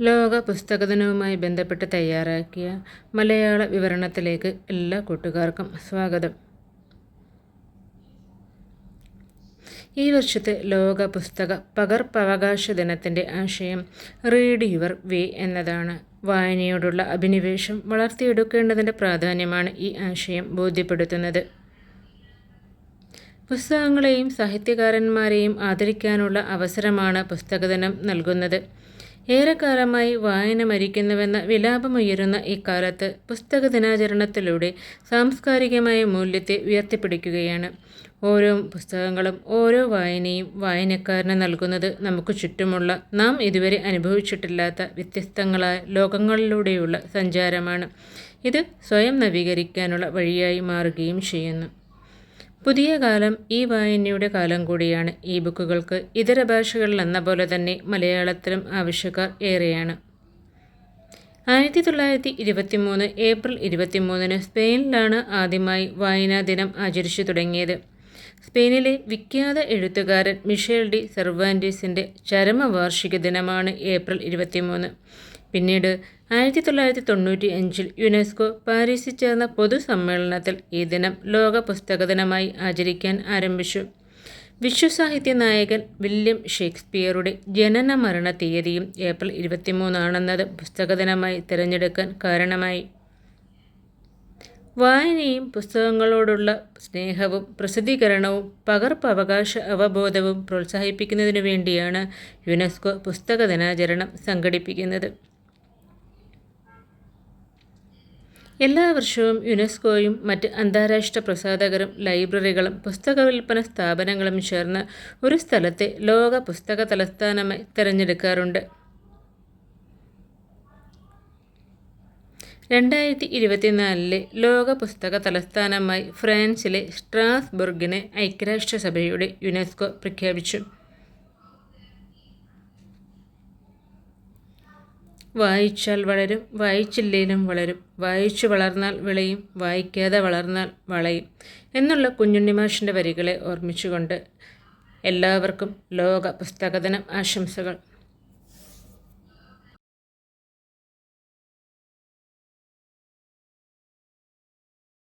ലോക പുസ്തക ദിനവുമായി ബന്ധപ്പെട്ട് തയ്യാറാക്കിയ മലയാള വിവരണത്തിലേക്ക് എല്ലാ കൂട്ടുകാർക്കും സ്വാഗതം. ഈ വർഷത്തെ ലോക പുസ്തക പകർപ്പവകാശ ദിനത്തിന്റെ ആശയം റീഡ് യുവർ വേ എന്നതാണ്. വായനയോടുള്ള അഭിനിവേശം വളർത്തിയെടുക്കേണ്ടതിന്റെ പ്രാധാന്യമാണ് ഈ ആശയം ബോധ്യപ്പെടുത്തുന്നത്. പുസ്തകങ്ങളെയും സാഹിത്യകാരന്മാരെയും ആദരിക്കാനുള്ള അവസരമാണ് പുസ്തകദിനം നൽകുന്നത്. ഏറെക്കാലമായി വായന മരിക്കുന്നുവെന്ന വിലാപമുയരുന്ന ഇക്കാലത്ത് പുസ്തക ദിനാചരണത്തിലൂടെ സാംസ്കാരികമായ മൂല്യത്തെ ഉയർത്തിപ്പിടിക്കുകയാണ്. ഓരോ പുസ്തകങ്ങളും ഓരോ വായനയും വായനക്കാരന് നൽകുന്നത് നമുക്ക് ചുറ്റുമുള്ള നാം ഇതുവരെ അനുഭവിച്ചിട്ടില്ലാത്ത വ്യത്യസ്തങ്ങളായ ലോകങ്ങളിലൂടെയുള്ള സഞ്ചാരമാണ്. ഇത് സ്വയം നവീകരിക്കാനുള്ള വഴിയായി മാറുകയും ചെയ്യുന്നു. പുതിയ കാലം ഈ വായനയുടെ കാലം കൂടിയാണ്. ഈ ബുക്കുകൾക്ക് ഇതര ഭാഷകളിൽ എന്ന പോലെ തന്നെ മലയാളത്തിലും ആവശ്യക്കാർ ഏറെയാണ്. ആയിരത്തി തൊള്ളായിരത്തി ഇരുപത്തി മൂന്ന് ഏപ്രിൽ ഇരുപത്തിമൂന്നിന് സ്പെയിനിലാണ് ആദ്യമായി വായനാ ദിനം ആചരിച്ചു തുടങ്ങിയത്. സ്പെയിനിലെ വിഖ്യാത എഴുത്തുകാരൻ മിഷേൽ ഡി സെർവാന്റീസിന്റെ ചരമവാർഷിക ദിനമാണ് ഏപ്രിൽ ഇരുപത്തിമൂന്ന്. പിന്നീട് ആയിരത്തി തൊള്ളായിരത്തി തൊണ്ണൂറ്റി അഞ്ചിൽ യുനെസ്കോ പാരീസിൽ ചേർന്ന പൊതുസമ്മേളനത്തിൽ ഈ ദിനം ലോക പുസ്തക ദിനമായി ആചരിക്കാൻ ആരംഭിച്ചു. വിശ്വസാഹിത്യ നായകൻ വില്യം ഷേക്സ്പിയറുടെ ജനന മരണ തീയതിയും ഏപ്രിൽ ഇരുപത്തിമൂന്നാണെന്നത് പുസ്തക ദിനമായി തിരഞ്ഞെടുക്കാൻ കാരണമായി. വായനയും പുസ്തകങ്ങളോടുള്ള സ്നേഹവും പ്രസിദ്ധീകരണവും പകർപ്പവകാശ അവബോധവും പ്രോത്സാഹിപ്പിക്കുന്നതിനു വേണ്ടിയാണ് യുനെസ്കോ പുസ്തക ദിനാചരണം സംഘടിപ്പിക്കുന്നത്. എല്ലാ വർഷവും യുനെസ്കോയും മറ്റ് അന്താരാഷ്ട്ര പ്രസാധകരും ലൈബ്രറികളും പുസ്തക വിൽപ്പന സ്ഥാപനങ്ങളും ചേർന്ന് ഒരു സ്ഥലത്തെ ലോക പുസ്തക തലസ്ഥാനമായി തിരഞ്ഞെടുക്കാറുണ്ട്. രണ്ടായിരത്തി ഇരുപത്തിനാലിലെ ലോക പുസ്തക തലസ്ഥാനമായി ഫ്രാൻസിലെ സ്ട്രാസ്ബർഗിനെ ഐക്യരാഷ്ട്രസഭയുടെ യുനെസ്കോ പ്രഖ്യാപിച്ചു. വായിച്ചാൽ വളരും വായിച്ചില്ലേലും വളരും. വായിച്ചു വളർന്നാൽ വിളയും വായിക്കാതെ വളർന്നാൽ വളയും. എന്നുള്ള കുഞ്ഞുണ്ണിമാഷിന്റെ വരികളെ ഓർമ്മിച്ചുകൊണ്ട് എല്ലാവർക്കും ലോക പുസ്തകദിനം ആശംസകൾ.